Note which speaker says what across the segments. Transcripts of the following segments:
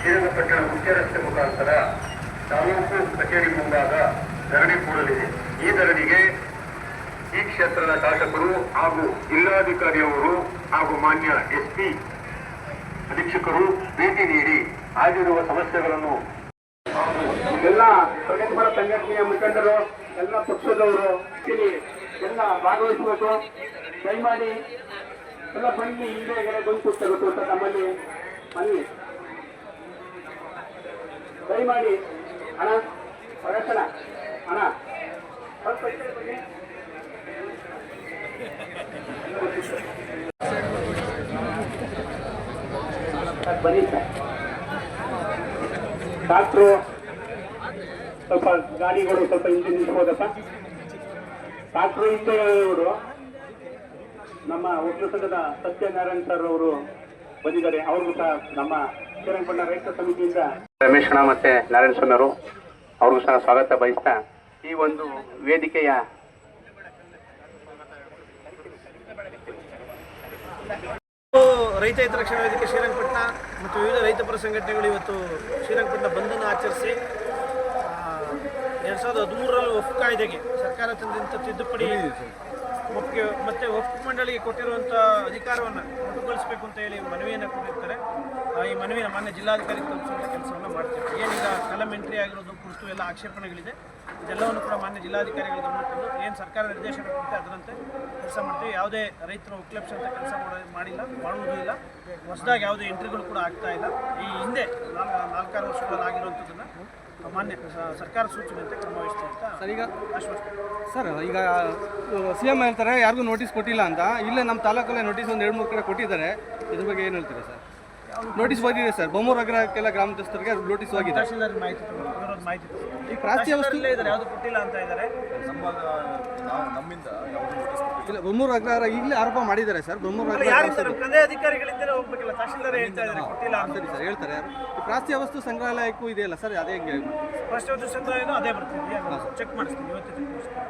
Speaker 1: ಶ್ರೀರಂಗಪಟ್ಟಣ ಮುಖ್ಯ ರಸ್ತೆ ಮುಖಾಂತರ ತಾಲೂಕು ಕಚೇರಿ ಮುಂಭಾಗ ಧರಣಿ ಕೂಡಲಿದೆ. ಈ ಧರಣಿಗೆ ಈ ಕ್ಷೇತ್ರದ ಶಾಸಕರು ಹಾಗೂ ಜಿಲ್ಲಾಧಿಕಾರಿಯವರು ಹಾಗೂ ಮಾನ್ಯ ಎಸ್ಪಿ ಅಧೀಕ್ಷಕರು ಭೇಟಿ ನೀಡಿ ಆಗಿರುವ ಸಮಸ್ಯೆಗಳನ್ನು
Speaker 2: ಎಲ್ಲ ಪ್ರಗತಿಪರ ಸಂಘಟನೆಯ ಮುಖಂಡರು, ಎಲ್ಲ ಪಕ್ಷದವರು ಇಲ್ಲಿ ಎಲ್ಲ ಭಾಗವಹಿಸಬೇಕು ದಯಮಾಡಿ ಎಲ್ಲ ಬನ್ನಿ, ಹಿಂದೆ ಕೂತ್ಕೋಬೇಕು ಅಂತ ನಮ್ಮಲ್ಲಿ ಮನವಿ ದಯಮಾಡಿ ಹಣ ಪ್ರದರ್ಶನ ಹಣ ಸ್ವಲ್ಪ ಬನ್ನಿ. ಸರ್, ಡಾಕ್ಟ್ರು ಸ್ವಲ್ಪ ಗಾಡಿಗಳು ಸ್ವಲ್ಪ ಹಿಂದೆ ನಿಂತ್ಕೋದಪ್ಪ ಡಾಕ್ಟ್ರು ಹಿಂದೆ ಇವರು ನಮ್ಮ ಒಕ್ಕಲು ಸಂಘದ ಸತ್ಯನಾರಾಯಣ್ ಸರ್ ಅವರು ಬಂದಿದ್ದಾರೆ. ಅವ್ರಿಗೂ ಸಹ ನಮ್ಮ ರಮೇಶ್ ಅಣ್ಣ ಮತ್ತೆ ನಾರಾಯಣ ಸ್ವಾಮಿ ಅವರು ಅವ್ರಿಗೂ ಸಹ ಸ್ವಾಗತ ಬಯಸ್ತಾ ಈ ಒಂದು ವೇದಿಕೆಯ
Speaker 3: ರೈತ ಹಿತರಕ್ಷಣಾ ವೇದಿಕೆ ಶ್ರೀರಂಗಪಟ್ಟಣ ಮತ್ತು ವಿವಿಧ ರೈತಪರ ಸಂಘಟನೆಗಳು ಇವತ್ತು ಶ್ರೀರಂಗಪಟ್ಟಣ ಬಂದನ್ನು ಆಚರಿಸಿ ಎರಡು ಸಾವಿರದ ಹದಿಮೂರರಲ್ಲಿ ಒಪ್ಪು ಕಾಯ್ದೆಗೆ ಸರ್ಕಾರ ತಂದಂಥ ತಿದ್ದುಪಡಿ ಒಪ್ಪಿಗೆ ಮತ್ತು ವಕ್ಫ್ ಮಂಡಳಿಗೆ ಕೊಟ್ಟಿರುವಂಥ ಅಧಿಕಾರವನ್ನು ಮೊಟಕುಗೊಳಿಸಬೇಕು ಅಂತ ಹೇಳಿ ಮನವಿಯನ್ನು ಕೊಟ್ಟಿರ್ತಾರೆ. ಈ ಮನವಿನ ಮಾನ್ಯ ಜಿಲ್ಲಾಧಿಕಾರಿ ತಲುಪಿಸುವಂಥ ಕೆಲಸವನ್ನು ಮಾಡ್ತೀವಿ. ಏನೀಗ ಕಲಂ ಎಂಟ್ರಿ ಆಗಿರೋದು, ಕುರಿತು ಎಲ್ಲ ಆಕ್ಷೇಪಣೆಗಳಿದೆ. ಇದೆಲ್ಲವನ್ನು ಕೂಡ ಮಾನ್ಯ ಜಿಲ್ಲಾಧಿಕಾರಿಗಳು ಗಮನಕೊಂಡು ಏನು ಸರ್ಕಾರ ನಿರ್ದೇಶನ ಕೊಡುತ್ತೆ ಅದರಂತೆ ಕೆಲಸ ಮಾಡ್ತೀವಿ. ಯಾವುದೇ ರೈತರ ಅಂತ ಕೆಲಸ ಮಾಡಿಲ್ಲ, ಮಾಡುವುದೂ ಇಲ್ಲ. ಹೊಸದಾಗಿ ಯಾವುದೇ ಎಂಟ್ರಿಗಳು ಕೂಡ ಆಗ್ತಾ ಇಲ್ಲ. ಈ ಹಿಂದೆ ನಾಲ್ಕು ನಾಲ್ಕಾರು ವರ್ಷಗಳಲ್ಲಿ ಆಗಿರುವಂಥದ್ದನ್ನು ಮಾನ್ಯ ಸರ್ಕಾರ ಸೂಚನೆಯಂತೆ ಕ್ರಮ ವಹಿಸ್ತೀವಿ ಅಂತ
Speaker 4: ಸರ್ ಈಗ
Speaker 3: ಆಶ್ವಾಸನೆ.
Speaker 4: ಸರ್ ಈಗ ಸಿ ಎಂ ಹೇಳ್ತಾರೆ ಯಾರಿಗೂ ನೋಟಿಸ್ ಕೊಟ್ಟಿಲ್ಲ ಅಂತ. ಇಲ್ಲೇ ನಮ್ಮ ತಾಲೂಕಲ್ಲೇ ನೋಟಿಸ್ ಒಂದು ಎರಡು ಮೂರು ಕಡೆ ಕೊಟ್ಟಿದ್ದಾರೆ. ಇದ್ರ ಬಗ್ಗೆ ಏನು ಹೇಳ್ತೀರಾ ಸರ್? ನೋಟಿಸ್ ಹೋಗಿದೆ ಸರ್. ಬೊಮ್ಮೂರು ಅಗ್ರಕ್ಕೆಲ್ಲ ಗ್ರಾಮಸ್ಥರಿಗೆ ನೋಟಿಸ್ ಹೋಗಿದೆ.
Speaker 5: ತಹಶೀಲ್ದಾರ್ ಮಾಹಿತಿ ತಗೊಂಡು ಇವ್ರದ್ದು ಮಾಹಿತಿ ತಗೊಂಡು.
Speaker 4: ಈ ಪ್ರಾಸ್ತಿ ವಸ್ತು
Speaker 5: ತಹಶೀಲ್ದಾರಲ್ಲೇ ಇದ್ದಾರೆ ಯಾವುದು ಕೊಟ್ಟಿಲ್ಲ ಅಂತ ಇದ್ದಾರೆ
Speaker 4: ಇಲ್ಲ ಬೊಮ್ಮೂರು ಅಗ್ರಹಾರ ಈಗಲೇ ಆರೋಪ ಮಾಡಿದ್ದಾರೆ ಸರ್. ಬೊಮ್ಮೂರು ಅಗ್ರಹಾರ
Speaker 5: ಹೋಗ್ಬೇಕಲ್ಲ ತಹಶೀಲ್ದಾರ್ ಹೇಳ್ತಾ ಇದ್ದಾರೆ ಕೊಟ್ಟಿಲ್ಲ.
Speaker 4: ಸರಿ ಸರ್ ಹೇಳ್ತಾರೆ ಯಾರು? ಈ ವಸ್ತು ಸಂಗ್ರಹಾಲಯಕ್ಕೂ ಇದೆಯಲ್ಲ ಸರ್ ಅದೇ ಹೆಂಗೆ?
Speaker 5: ಪ್ರಾಸ್ತಿ ವಸ್ತು ಸಂಗ್ರಹನೂ ಅದೇ ಬರ್ತೀವಿ ಚೆಕ್ ಮಾಡಿಸ್ತೀನಿ ಇವತ್ತು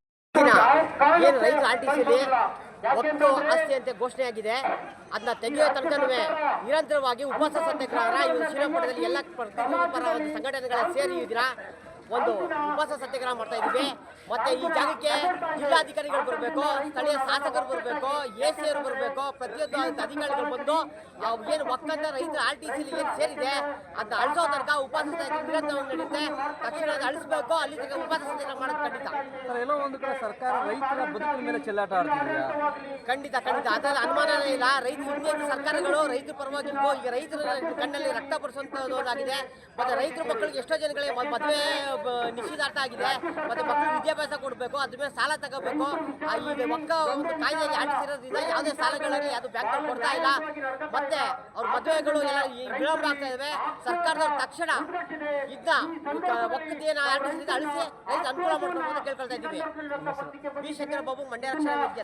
Speaker 6: ಏನು ರೈತರ ಆರ್ ಟಿ ಸಿಲಿ ಒಟ್ಟು ಆಸ್ತಿ ಅಂತ ಘೋಷಣೆಯಾಗಿದೆ ಅದನ್ನ ತೆಗೆಯುವ ತನಕನೂ ನಿರಂತರವಾಗಿ ಉಪವಾಸ ಸತ್ಯಾಗ್ರಹ ಇವರು ಶ್ರೀರಂಗಪಟ್ಟಣದಲ್ಲಿ ಎಲ್ಲ ಸಂಘಟನೆಗಳ ಸೇರಿ ದಿನ ಒಂದು ಉಪವಾಸ ಸತ್ಯಾಗ್ರಹ ಮಾಡ್ತಾ ಇದ್ದೀವಿ. ಮತ್ತೆ ಈ ಜಾಗಕ್ಕೆ ಜಿಲ್ಲಾಧಿಕಾರಿಗಳು ಬರಬೇಕು ಸ್ಥಳೀಯ ಶಾಸಕರು ಬರಬೇಕು ಎ ಸಿ ಅವರು ಬರಬೇಕು ಪ್ರತಿಯೊಂದು ಅಧಿಕಾರಿಗಳು ಬಂದು ಏನು ಒಕ್ಕಂದ ರೈತರ ಆರ್ ಟಿ ಸಿಲಿ ಏನು ಸೇರಿದೆ ಅದನ್ನ ಅಳಿಸೋ ತನಕ ಉಪವಾಸ ಸತ್ಯಾಗ್ರಹ ನಡೆಯುತ್ತೆ. ತಕ್ಷಣ ಅದು ಅಳಿಸ್ಬೇಕು ಅಲ್ಲಿ ತನಕ ಉಪವಾಸ ಸತ್ಯಾಗ್ರಹ ಮಾಡೋದು ಖಂಡಿತ.
Speaker 4: ಎಲ್ಲೋ ಒಂದು ಕಡೆ ಸರ್ಕಾರ ರೈತರ ಬದುಕಿನ ಮೇಲೆ ಚೆಲ್ಲಾಟ ಆಡ್ತಿದೆಯಾ
Speaker 6: ಖಂಡಿತ ಖಂಡಿತ. ಅದರ ಅನುಮಾನನೇ ಇಲ್ಲ. ರೈತ ಹಿಂದಿನ ಸರ್ಕಾರಗಳು ರೈತರ ಪರವಾಗಿ ಈಗ ರೈತರ ಕಣ್ಣಲ್ಲಿ ರಕ್ತ ಆಗಿದೆ ಮತ್ತೆ ರೈತರ ಮಕ್ಕಳಿಗೆ ಎಷ್ಟೋ ಜನಗಳಿಗೆ ಮದುವೆ ನಿಶ್ಚಿತಾರ್ಥ ಆಗಿದೆ. ಮತ್ತೆ ಮಕ್ಕಳು ವಿದ್ಯಾಭ್ಯಾಸ ಕೊಡಬೇಕು, ಅದ್ರ ಮೇಲೆ ಸಾಲ ತಗೋಬೇಕು. ಈ ಒಕ್ಕ ಒಂದು ಕಾಯ್ದೆಯಲ್ಲಿ ಆಡಿಸಿರೋದ್ರಿಂದ ಯಾವುದೇ ಸಾಲಗಳಲ್ಲಿ ಅದು ಬ್ಯಾಂಕ್ ಕೊಡ್ತಾ ಇಲ್ಲ. ಮತ್ತೆ ಅವ್ರ ಮದುವೆಗಳು ಎಲ್ಲ ವಿಳಂಬ ಆಗ್ತಾ ಇದಾವೆ. ಸರ್ಕಾರದವ್ರು ತಕ್ಷಣ ಇದನ್ನ ಒಕ್ಕದೇನ ಆಡಿಸಿದ ಅಳಿಸಿ ರೈತ ಅನುಕೂಲ ಮಾಡಬೇಕು ಅಂತ ಕೇಳ್ಕೊಳ್ತಾ ಇದ್ದೀವಿ. ಬಿ ಶಂಕರ ಬಾಬು, ಮಂಡ್ಯ ರಕ್ಷಣಾ ವೇದಿಕೆ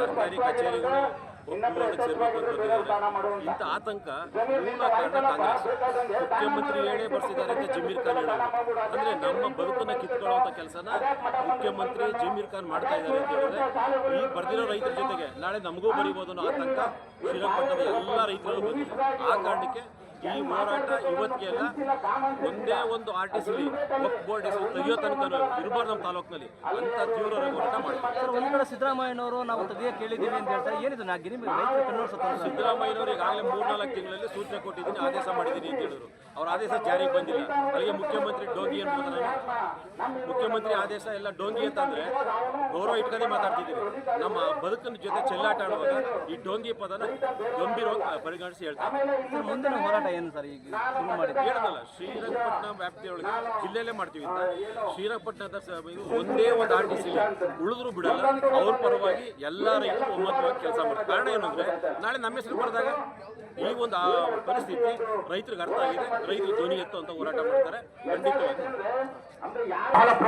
Speaker 7: ಸರ್ಕಾರಿ ಕಚೇರಿಗಳು ಇಂಥ ಆತಂಕ ಮೂಲ ಕಾರಣ ಕಾಂಗ್ರೆಸ್ ಮುಖ್ಯಮಂತ್ರಿ ಹೇಳೇ ಬರ್ಸಿದ್ದಾರೆ ಅಂತ ಜಮೀರ್ ಖಾನ್ ಹೇಳೋದು. ಅಂದ್ರೆ ನಮ್ಮ ಬದುಕನ್ನ ಕಿತ್ಕೊಳ್ಳುವಂತ ಕೆಲಸನ ಮುಖ್ಯಮಂತ್ರಿ ಜಮೀರ್ ಖಾನ್ ಮಾಡ್ತಾ ಇದ್ದಾರೆ ಅಂತ ಹೇಳಿದ್ರೆ ಈಗ ಬರ್ದಿರೋ ರೈತರ ಜೊತೆಗೆ ನಾಳೆ ನಮಗೂ ಬರೀಬಹುದು ಅನ್ನೋ ಆತಂಕ ಶ್ರೀರಂಗಪಟ್ಟಣದ ಎಲ್ಲ ರೈತರಿಗೂ ಬಂದಿದೆ ಆ ಕಾರಣಕ್ಕೆ ಈ ಮಾರಾಟ ಇವತ್ತಿಗೆಲ್ಲ ಒಂದೇ ಒಂದು ಆರ್ ಟಿ ಸಿ ಬೋರ್ಡ್ ಹೆಸರು ತೆಗಿಯೋ ತನಕ ಇರಬಾರ್ದು ನಮ್ಮ ತಾಲೂಕಿನಲ್ಲಿ ಅಂತ ತೀವ್ರ ಹೋರಾಟ ಮಾಡ್ತಾರೆ
Speaker 4: ಸರ್ ಒಂದು ಕಡೆ ಸಿದ್ದರಾಮಯ್ಯನವರು ನಾವು ತೆಗಿಯಕ್ಕೆ ಕೇಳಿದ್ದೀವಿ ಅಂತ ಹೇಳ್ತಾರೆ. ಏನಿದೆ ನಾ ಗಿರಿ
Speaker 7: ಸಿದ್ದರಾಮಯ್ಯನವರು ಈಗಾಗಲೇ ಮೂರ್ನಾಲ್ಕು ತಿಂಗಳಲ್ಲಿ ಸೂಚನೆ ಕೊಟ್ಟಿದ್ದೀನಿ ಆದೇಶ ಮಾಡಿದ್ದೀನಿ ಅಂತ ಹೇಳಿದ್ರು. ಅವ್ರ ಆದೇಶ ಜಾರಿಗೆ ಬಂದಿಲ್ಲ. ಅಲ್ಲಿಗೆ ಮುಖ್ಯಮಂತ್ರಿ ಡೋಂಗಿ ಅಂತ ನಾನು ಮುಖ್ಯಮಂತ್ರಿ ಆದೇಶ ಎಲ್ಲ ಡೋಂಗಿ ಅಂತಂದ್ರೆ ಗೌರವ ಇಟ್ಕೊಂಡೇ ಮಾತಾಡ್ತಿದ್ದೀವಿ ನಮ್ಮ ಬದುಕಿನ ಜೊತೆ ಚೆಲ್ಲಾಟ ಆಡುವಾಗ ಈ ಡೋಂಗಿ ಪದನ ಗಂಭೀರವಾಗಿ ಪರಿಗಣಿಸಿ ಹೇಳ್ತಾರೆ.
Speaker 4: ಮುಂದಿನ ಹೋರಾಟ ಏನು ಸರ್ ಈಗ ಶುರು
Speaker 7: ಹೇಳದಲ್ಲ ಶ್ರೀರಂಗಪಟ್ಟಣ ವ್ಯಾಪ್ತಿಯೊಳಗೆ ಜಿಲ್ಲೆಯಲ್ಲೇ ಮಾಡ್ತೀವಿ. ಅಂತ ಶ್ರೀರಂಗಪಟ್ಟಣದ ಸ- ಇದು ಒಂದೇ ಒಂದು ಆರ್ ಟಿ ಸಿ ಉಳಿದ್ರು ಬಿಡಲ್ಲ. ಅವ್ರ ಪರವಾಗಿ ಎಲ್ಲ ರೈತರು ಒಮ್ಮತವಾಗಿ ಕೆಲಸ ಮಾಡ್ತಾರೆ. ಕಾರಣ ಏನಂದ್ರೆ ನಾಳೆ ನಮ್ಮ ಹೆಸರು ಬರೆದಾಗ ಈ ಒಂದು, ಆ, ಪರಿಸ್ಥಿತಿ ರೈತರಿಗೆ ಅರ್ಥ ಆಗಿದೆ. ರೈತರು ಧ್ವನಿ ಎತ್ತು ಅಂತ ಹೋರಾಟ ಮಾಡ್ತಾರೆ. ಖಂಡಿತವಾಗಿ.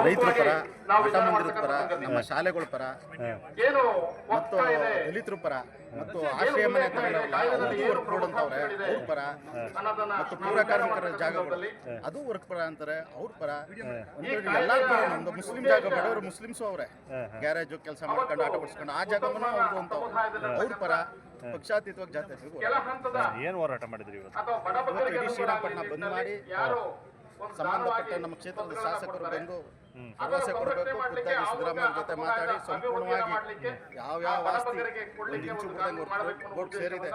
Speaker 8: ರೈತರ ಪರ ಮಠ ಪರ, ನಮ್ಮ ಶಾಲೆಗಳ ಪರ, ಮತ್ತು ದಲಿತರ ಪರ, ಮತ್ತು ಆಶ್ರಯ ಮನೆ ವರ್ಕ್ ರೋಡ್ ಅಂತವ್ರೆ. ಅವ್ರ ಪರ, ಮತ್ತು ಪೂರ ಕಾರ್ಮಿಕರ ಜಾಗಗಳು. ಅದು ವರ್ಕ್ ಪರ ಅಂತಾರೆ, ಅವ್ರ ಪರ. ಎಲ್ಲಾರ ಪರ ನಮ್ದು ಮುಸ್ಲಿಂ ಜಾಗ, ಬಡವರು ಮುಸ್ಲಿಮ್ಸು ಅವ್ರೆ. ಗ್ಯಾರೇಜು, ಕೆಲಸ ಮಾಡ್ಕೊಂಡು, ಆಟ ಬಡಿಸ್ಕೊಂಡು ಆ ಜಾಗವನ್ನು ಅವ್ರ ಪರ ಪಕ್ಷಾತೀತವಾಗಿ ಜಾತ್ರೆ
Speaker 9: ಏನು ಹೋರಾಟ ಮಾಡಿದ್ರಿ ಇವತ್ತು?
Speaker 8: ಇಡೀ ಶ್ರೀರಂಗಪಟ್ಟಣ ಬಂದ್ ಮಾಡಿ ಸಂಬಂಧಪಟ್ಟ ನಮ್ಮ ಕ್ಷೇತ್ರದ ಶಾಸಕರು ಬಂದು ಭರವಸೆ ಕೊಡಬೇಕು ಖುದ್ದಾಗಿ ಸಿದ್ದರಾಮಯ್ಯ ಜೊತೆ ಮಾತಾಡಿ ಸಂಪೂರ್ಣವಾಗಿ ಯಾವ ಯಾವ ಆಸ್ತಿ ಒಂದು ಇಂಚು ಬೋರ್ಡ್ ಸೇರಿದೆ.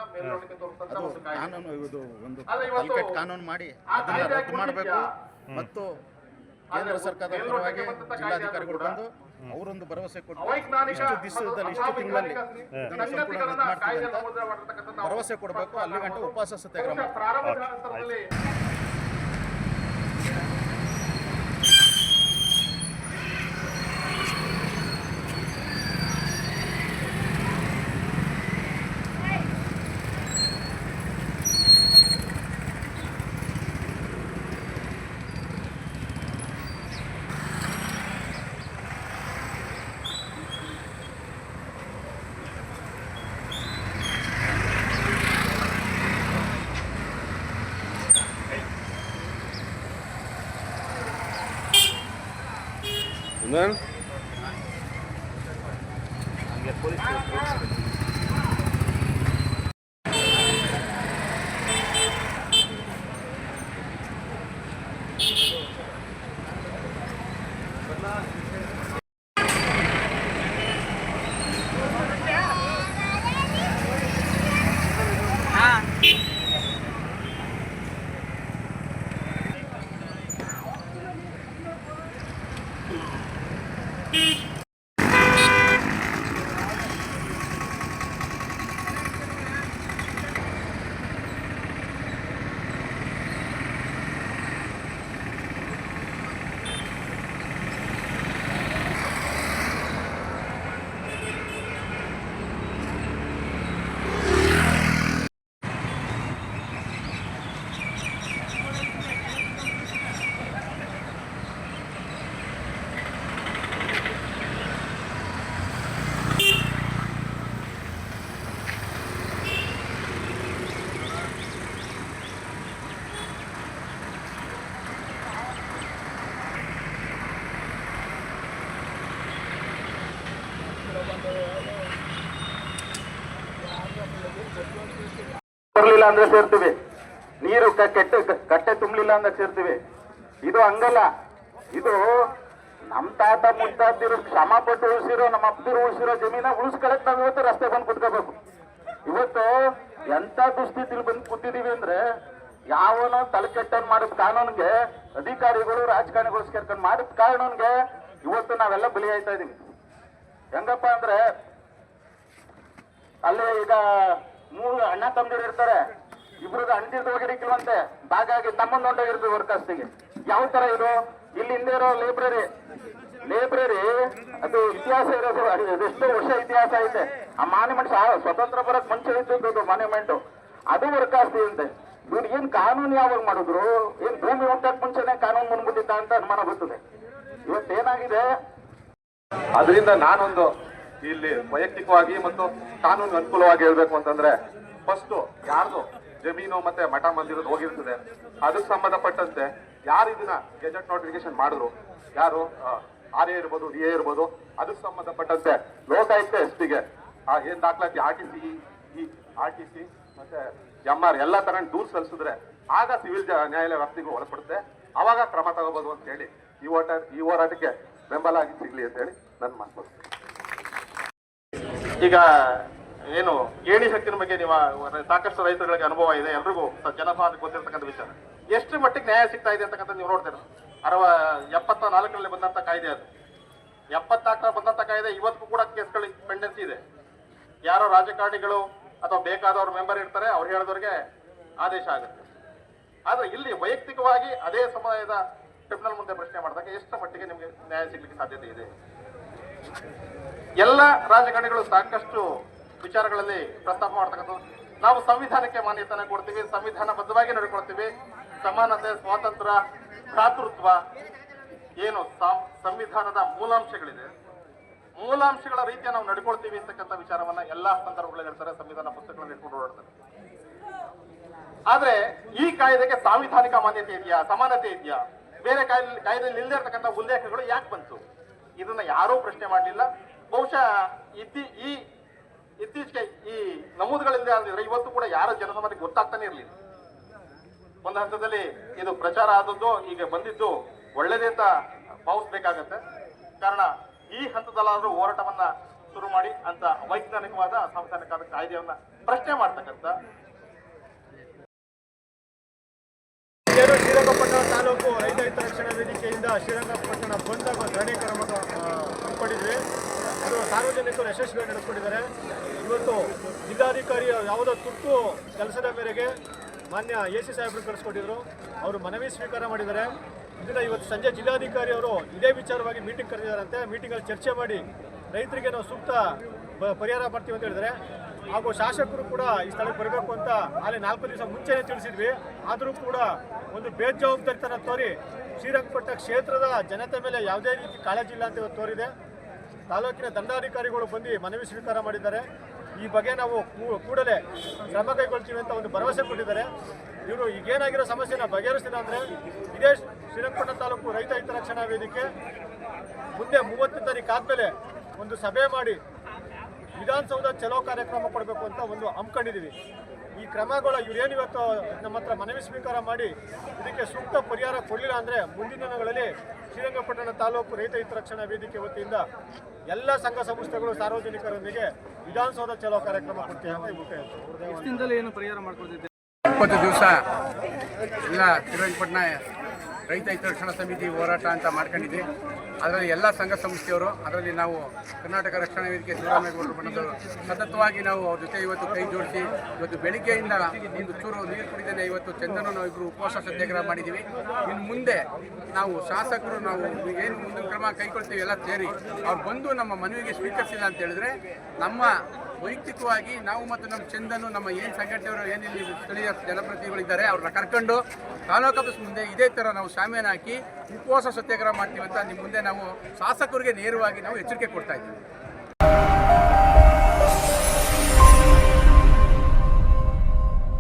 Speaker 8: ಅದು ಕಾನೂನು ಇದು ಒಂದು ಕಲ್ಕಟ್ ಕಾನೂನು ಮಾಡಿ ಅದನ್ನು ರದ್ದು ಮಾಡಬೇಕು ಮತ್ತು ಕೇಂದ್ರ ಸರ್ಕಾರದ ಪರವಾಗಿ ಜಿಲ್ಲಾಧಿಕಾರಿಗಳು ಬಂದು ಅವರೊಂದು ಭರವಸೆ ಕೊಟ್ಟು ಇಷ್ಟು ದಿವಸದಲ್ಲಿ ಇಷ್ಟು ತಿಂಗಳಲ್ಲಿ ಭರವಸೆ ಕೊಡಬೇಕು ಅಲ್ಲಿ ಗಂಟೆ ಉಪವಾಸ ಸತ್ಯಾಗ್ರಹ. And
Speaker 10: then? I'm going to put it to a Thank you.
Speaker 8: ಬರಲಿಲ್ಲ ಅಂದ್ರೆ ಸೇರ್ತೀವಿ. ನೀರು ಕೆಟ್ಟ ಕಟ್ಟೆ ತುಂಬಲಿಲ್ಲ ಅಂದ್ರೆ ಸೇರ್ತೀವಿ. ಇದು ಹಂಗಲ್ಲ. ಇದು ನಮ್ ತಾತ ಮುತ್ತಾದಿರು ಶ್ರಮ ಪಟ್ಟು ಉಳಿಸಿರೋ, ನಮ್ಮ ಅಪ್ಪದಿರು ಉಳಿಸಿರೋ ಜಮೀನ ಉಳಿಸ್ಕೊಳಕ್ ನಾವು ಇವತ್ತು ರಸ್ತೆ ಬಂದು ಕುತ್ಕೋಬೇಕು. ಇವತ್ತು ಎಂತ ದುಸ್ಥಿತಿಲಿ ಬಂದು ಕೂತಿದೀವಿ ಅಂದ್ರೆ ಯಾವನೋ ತಲೆ ಕೆಟ್ಟನ್ ಮಾಡಿದ ಕಾನೂನ್ಗೆ ಅಧಿಕಾರಿಗಳು, ರಾಜಕಾರಣಿಗಳು ಸೇರ್ಕೊಂಡು ಮಾಡಿದ ಕಾನೂನ್ಗೆ ಇವತ್ತು ನಾವೆಲ್ಲ ಬಲಿ ಆಯ್ತಾ ಇದೀವಿ. ಹೆಂಗಪ್ಪ ಅಂದ್ರೆ ಅಲ್ಲಿ ಈಗ ಮೂರು ಅಣ್ಣ ತಮ್ಮದಿರು ಇರ್ತಾರೆ. ಇಬ್ರದ್ದು ಅಣ್ದಿದ್ದು ಹೋಗಿರಿಕಿಲ್ವಂತೆ ಹಾಗಾಗಿ ತಮ್ಮಂದು ಹೊಂಟೋಗಿರ್ತೀವಿ ವರ್ಕಸ್ತಿಗೆ ಯಾವ ತರ ಇದು? ಇಲ್ಲಿ ಹಿಂದೆ ಇರೋ ಲೈಬ್ರರಿ ಲೈಬ್ರರಿ ಅದು ಇತಿಹಾಸ ಇರೋದು. ಎಷ್ಟು ವರ್ಷ ಇತಿಹಾಸ ಐತೆ. ಆ ಮಾನ್ಯುಮೆಂಟ್ ಸ್ವತಂತ್ರ ಬರಕ್ ಮುಂಚೆ ಇದ್ದದ್ದು ಮಾನ್ಯುಮೆಂಟ್ ಅದು ವರ್ಕಾಸ್ತಿ ಅಂತೆ. ಇವ್ರು ಏನ್ ಕಾನೂನು ಯಾವಾಗ ಮಾಡಿದ್ರು? ಏನ್ ಭೂಮಿ ಹುಟ್ಟಕ್ ಮುಂಚೆನೆ ಕಾನೂನು ಮುಂದ್ಬಿಟ್ಟಿದ್ದ ಅಂತ ಅನುಮಾನ ಬರ್ತದೆ. ಇವತ್ತೇನಾಗಿದೆ?
Speaker 10: ಅದರಿಂದ ನಾನೊಂದು ಇಲ್ಲಿ ವೈಯಕ್ತಿಕವಾಗಿ ಮತ್ತು ಕಾನೂನು ಅನುಕೂಲವಾಗಿ ಹೇಳ್ಬೇಕು ಅಂತಂದ್ರೆ ಫಸ್ಟ್ ಯಾರ್ದು ಜಮೀನು ಮತ್ತೆ ಮಠ ಮಂದಿರದ್ದು ಹೋಗಿರ್ತದೆ ಅದಕ್ಕೆ ಸಂಬಂಧಪಟ್ಟಂತೆ ಯಾರು ಇದನ್ನ ಗೆಜೆಟ್ ನೋಟಿಫಿಕೇಶನ್ ಮಾಡಿದ್ರು, ಯಾರು ಆರ್ ಎ ಇರ್ಬೋದು ಡಿ ಎ ಇರ್ಬೋದು ಅದಕ್ಕೆ ಸಂಬಂಧಪಟ್ಟಂತೆ ಲೋಕಾಯುಕ್ತ ಎಸ್ ಪಿಗೆ ಏನ್ ದಾಖಲಾತಿ ಆರ್ ಟಿ ಸಿ ಈ ಆರ್ ಟಿ ಸಿ ಮತ್ತೆ ಎಂ ಆರ್ ಎಲ್ಲ ತಗೊಂಡು ದೂರ ಸಲ್ಲಿಸಿದ್ರೆ ಆಗ ಸಿವಿಲ್ ನ್ಯಾಯಾಲಯ ವ್ಯಾಪ್ತಿಗೂ ಒಳಪಡುತ್ತೆ. ಅವಾಗ ಕ್ರಮ ತಗೋಬಹುದು ಅಂತ ಹೇಳಿ ಈ ಹೋರಾಟ ಈ ಹೋರಾಟಕ್ಕೆ ಬೆಂಬಲ ಆಗಿ ಸಿಗ್ಲಿ ಅಂತ ಹೇಳಿ ನನ್ನ ಮಾತು ಈಗ ಏನು ಗೇಣಿ ಹಕ್ಕಿನ ಬಗ್ಗೆ ನೀವು ಸಾಕಷ್ಟು ರೈತರುಗಳಿಗೆ ಅನುಭವ ಇದೆ, ಎಲ್ರಿಗೂ ಜನಸಾಮಾನ್ಯ ಗೊತ್ತಿರತಕ್ಕಂಥ ವಿಚಾರ ಎಷ್ಟು ಮಟ್ಟಿಗೆ ನ್ಯಾಯ ಸಿಗ್ತಾ ಇದೆ ಅಂತಕ್ಕಂಥ ನೀವು ನೋಡ್ತೀರಾ? ಅರವ ಎಪ್ಪತ್ತ ನಾಲ್ಕರಲ್ಲಿ ಬಂದಂಥ ಕಾಯ್ದೆ ಅದು. ಎಪ್ಪತ್ನಾಲ್ಕರಲ್ಲಿ ಬಂದಂಥ ಕಾಯ್ದೆ ಇವತ್ತಿಗೂ ಕೂಡ ಕೇಸ್ಗಳಿಗೆ ಪೆಂಡೆನ್ಸಿ ಇದೆ. ಯಾರೋ ರಾಜಕಾರಣಿಗಳು ಅಥವಾ ಬೇಕಾದವ್ರ ಮೆಂಬರ್ ಇರ್ತಾರೆ, ಅವ್ರು ಹೇಳಿದವ್ರಿಗೆ ಆದೇಶ ಆಗುತ್ತೆ. ಆದರೆ ಇಲ್ಲಿ ವೈಯಕ್ತಿಕವಾಗಿ ಅದೇ ಸಮುದಾಯದ ಟ್ರಿಬ್ಯುನಲ್ ಮುಂದೆ ಪ್ರಶ್ನೆ ಮಾಡಿದಾಗ ಎಷ್ಟು ಮಟ್ಟಿಗೆ ನಿಮಗೆ ನ್ಯಾಯ ಸಿಗ್ಲಿಕ್ಕೆ ಸಾಧ್ಯತೆ ಇದೆ? ಎಲ್ಲ ರಾಜಕಾರಣಿಗಳು ಸಾಕಷ್ಟು ವಿಚಾರಗಳಲ್ಲಿ ಪ್ರಸ್ತಾಪ ಮಾಡ್ತಕ್ಕಂಥದ್ದು. ನಾವು ಸಂವಿಧಾನಕ್ಕೆ ಮಾನ್ಯತೆಯನ್ನು ಕೊಡ್ತೀವಿ, ಸಂವಿಧಾನ ಬದ್ಧವಾಗಿ ನಡ್ಕೊಳ್ತೀವಿ. ಸಮಾನತೆ, ಸ್ವಾತಂತ್ರ್ಯ, ಭ್ರಾತೃತ್ವ ಏನು ಸಂವಿಧಾನದ ಮೂಲಾಂಶಗಳಿದೆ. ಮೂಲಾಂಶಗಳ ರೀತಿಯ ನಾವು ನಡ್ಕೊಳ್ತೀವಿ ಅಂತಕ್ಕಂಥ ವಿಚಾರವನ್ನ ಎಲ್ಲಾ ಸಂದರ್ಭಗಳಲ್ಲಿ ಹೇಳ್ತಾರೆ, ಸಂವಿಧಾನ ಪುಸ್ತಕಗಳನ್ನು ಇಟ್ಕೊಂಡು ಓಡಾಡ್ತಾರೆ. ಆದ್ರೆ ಈ ಕಾಯ್ದೆಗೆ ಸಾಂವಿಧಾನಿಕ ಮಾನ್ಯತೆ ಇದೆಯಾ? ಸಮಾನತೆ ಇದೆಯಾ? ಬೇರೆ ಕಾಯ್ದೆ ಕಾಯ್ದೆಯಲ್ಲಿ ಇಲ್ಲದೆ ಇರತಕ್ಕಂಥ ಉಲ್ಲೇಖಗಳು ಯಾಕೆ ಬಂತು? ಇದನ್ನ ಯಾರೂ ಪ್ರಶ್ನೆ ಮಾಡಲಿಲ್ಲ. ಬಹುಶಃ ಇತ್ತಿ, ಈ ಇತ್ತೀಚೆಗೆ ಈ ನಮೂದುಗಳಿಂದ ಆದ್ರೆ ಇವತ್ತು ಕೂಡ ಯಾರ ಜನಸಾಮಾನ್ಯರಿಗೆ ಗೊತ್ತಾಗ್ತಾನೆ ಇರಲಿಲ್ಲ. ಒಂದು ಹಂತದಲ್ಲಿ ಇದು ಪ್ರಚಾರ ಆದದ್ದು ಈಗ ಬಂದಿದ್ದು ಒಳ್ಳೇದೇ ಅಂತ ಭಾವಿಸ್ಬೇಕಾಗತ್ತೆ ಕಾರಣ ಈ ಹಂತದಲ್ಲಾದರೂ ಹೋರಾಟವನ್ನ ಶುರು ಮಾಡಿ ಅಂತ ವೈಜ್ಞಾನಿಕವಾದ ಸಾಂವಿಧಾನಿಕ ಕಾಯ್ದೆಯನ್ನ ಪ್ರಶ್ನೆ ಮಾಡ್ತಕ್ಕಂಥ
Speaker 5: ತಾಲೂಕು ರೈತ ಹಿತರಕ್ಷಣಾ ವೇದಿಕೆಯಿಂದ ಶ್ರೀರಂಗಪಟ್ಟಣ ಬಂದ್ ಹಾಗೂ ಧರಣಿ ಕ್ರಮ ಹಮ್ಮಿಕೊಂಡಿದ್ವಿ ಅದು ಸಾರ್ವಜನಿಕರು ಯಶಸ್ವಿಯಾಗಿ ನಡೆಸ್ಕೊಂಡಿದ್ದಾರೆ. ಇವತ್ತು ಜಿಲ್ಲಾಧಿಕಾರಿಯ ಯಾವುದೋ ತುರ್ತು ಕೆಲಸದ ಮೇರೆಗೆ ಮಾನ್ಯ ಎ ಸಿ ಸಾಹೇಬರು ಕಳಿಸ್ಕೊಟ್ಟಿದ್ರು ಅವರು ಮನವಿ ಸ್ವೀಕಾರ ಮಾಡಿದ್ದಾರೆ. ಇದನ್ನ ಇವತ್ತು ಸಂಜೆ ಜಿಲ್ಲಾಧಿಕಾರಿ ಅವರು ಇದೇ ವಿಚಾರವಾಗಿ ಮೀಟಿಂಗ್ ಕರೆದಿದ್ದಾರಂತೆ ಮೀಟಿಂಗಲ್ಲಿ ಚರ್ಚೆ ಮಾಡಿ ರೈತರಿಗೆ ನಾವು ಸೂಕ್ತ ಪರಿಹಾರ ಬರ್ತೀವಿ ಅಂತ ಹೇಳಿದ್ರೆ ಹಾಗೂ ಶಾಸಕರು ಕೂಡ ಈ ಸ್ಥಳಕ್ಕೆ ಬರಬೇಕು ಅಂತ ಅಲ್ಲಿ ನಾಲ್ಕು ದಿವಸ ಮುಂಚೆನೇ ತಿಳಿಸಿದ್ವಿ. ಆದರೂ ಕೂಡ ಒಂದು ಬೇಜವಾಬ್ದಾರಿತನ ತೋರಿ ಶ್ರೀರಂಗಪಟ್ಟಣ ಕ್ಷೇತ್ರದ ಜನತೆ ಮೇಲೆ ಯಾವುದೇ ರೀತಿ ಕಾಳಜಿ ಇಲ್ಲ ಅಂತ ತೋರಿದೆ. ತಾಲೂಕಿನ ದಂಡಾಧಿಕಾರಿಗಳು ಬಂದು ಮನವಿ ಸ್ವೀಕಾರ ಮಾಡಿದ್ದಾರೆ. ಈ ಬಗ್ಗೆ ನಾವು ಕೂಡಲೇ ಕ್ರಮ ಕೈಗೊಳ್ತೀವಿ ಅಂತ ಒಂದು ಭರವಸೆ ಕೊಟ್ಟಿದ್ದಾರೆ. ಇವರು ಈಗೇನಾಗಿರೋ ಸಮಸ್ಯೆನ ಬಗೆಹರಿಸಿದ ಅಂದರೆ ಇದೇ ಶ್ರೀರಂಗಪಟ್ಟಣ ತಾಲೂಕು ರೈತ ಹಿತರಕ್ಷಣಾ ವೇದಿಕೆ ಮುಂದೆ ಮೂವತ್ತನೇ ತಾರೀಕು ಆದಮೇಲೆ ಒಂದು ಸಭೆ ಮಾಡಿ ವಿಧಾನಸೌಧ ಚಲೋ ಕಾರ್ಯಕ್ರಮ ಕೊಡಬೇಕು ಅಂತ ಒಂದು ಹಮ್ಮಿಕೊಂಡಿದ್ದೀವಿ ಈ ಕ್ರಮಗಳು ಇವರೇನು ಇವತ್ತು ನಮ್ಮ ಹತ್ರ ಮನವಿ ಸ್ವೀಕಾರ ಮಾಡಿ ಇದಕ್ಕೆ ಸೂಕ್ತ ಪರಿಹಾರ ಕೊಡಲಿಲ್ಲ ಅಂದರೆ ಮುಂದಿನ ದಿನಗಳಲ್ಲಿ ಶ್ರೀರಂಗಪಟ್ಟಣ ತಾಲೂಕು ರೈತ ಹಿತರಕ್ಷಣಾ ವೇದಿಕೆ ವತಿಯಿಂದ ಎಲ್ಲ ಸಂಘ ಸಂಸ್ಥೆಗಳು ಸಾರ್ವಜನಿಕರೊಂದಿಗೆ ವಿಧಾನಸೌಧ ಚಲೋ ಕಾರ್ಯಕ್ರಮ ಕೊಡ್ತೀವಿ ಅಂತ ಈ
Speaker 4: ದಿನದಲ್ಲಿ ಏನು ಪರಿಹಾರ ಮಾಡ್ಕೊಳ್ತಿದ್ದೆ
Speaker 9: ಇಪ್ಪತ್ತು ದಿವಸ ಎಲ್ಲ ಶ್ರೀರಂಗಪಟ್ಟಣ ರೈತ ಹಿತರಕ್ಷಣಾ ಸಮಿತಿ ಹೋರಾಟ ಅಂತ ಮಾಡ್ಕೊಂಡಿದ್ವಿ. ಅದರಲ್ಲಿ ಎಲ್ಲ ಸಂಘ ಸಂಸ್ಥೆಯವರು, ಅದರಲ್ಲಿ ನಾವು ಕರ್ನಾಟಕ ರಕ್ಷಣಾ ವೇದಿಕೆ ಶಿವರಾಮೇಗೌಡರು ಬಣ್ಣದವರು ಸತತವಾಗಿ ನಾವು ಅವ್ರ ಜೊತೆ ಇವತ್ತು ಕೈ ಜೋಡಿಸಿ, ಇವತ್ತು ಬೆಳಿಗ್ಗೆಯಿಂದ ಒಂದು ಚೂರು ನೀರು ಕುಡಿದೇ ಇವತ್ತು ಚಂದನ ನಾವು ಇಬ್ಬರು ಉಪವಾಸ ಸತ್ಯಾಗ್ರಹ ಮಾಡಿದ್ದೀವಿ ಇನ್ನು ಮುಂದೆ ನಾವು ಶಾಸಕರು, ನಾವು ಏನು ಮುಂದಿನ ಕ್ರಮ ಕೈಗೊಳ್ತೀವಿ ಎಲ್ಲ ಸೇರಿ, ಅವ್ರು ಬಂದು ನಮ್ಮ ಮನವಿಗೆ ಸ್ವೀಕರಿಸಿಲ್ಲ ಅಂತ ಹೇಳಿದ್ರೆ ನಮ್ಮ ವೈಯಕ್ತಿಕವಾಗಿ ನಾವು ಮತ್ತು ನಮ್ಮ ಚಂದನು ನಮ್ಮ ಏನು ಸಂಘಟನೆಯವರು ಏನಿಲ್ಲಿ ಸ್ಥಳೀಯ ಜನಪ್ರತಿನಿಧಿಗಳಿದ್ದಾರೆ, ಅವ್ರನ್ನ ಕರ್ಕೊಂಡು ತಾಲೂಕು ಮುಂದೆ ಇದೇ ಥರ ನಾವು ಶಾಮಿಯಾನ ಹಾಕಿ ಉಪವಾಸ ಸತ್ಯಾಗ್ರಹ ಮಾಡ್ತೀವಿ ಅಂತ ನಿಮ್ಮ ಮುಂದೆ ನಾವು ಶಾಸಕರಿಗೆ ನೇರವಾಗಿ ನಾವು ಎಚ್ಚರಿಕೆ ಕೊಡ್ತಾ ಇದ್ದೀವಿ.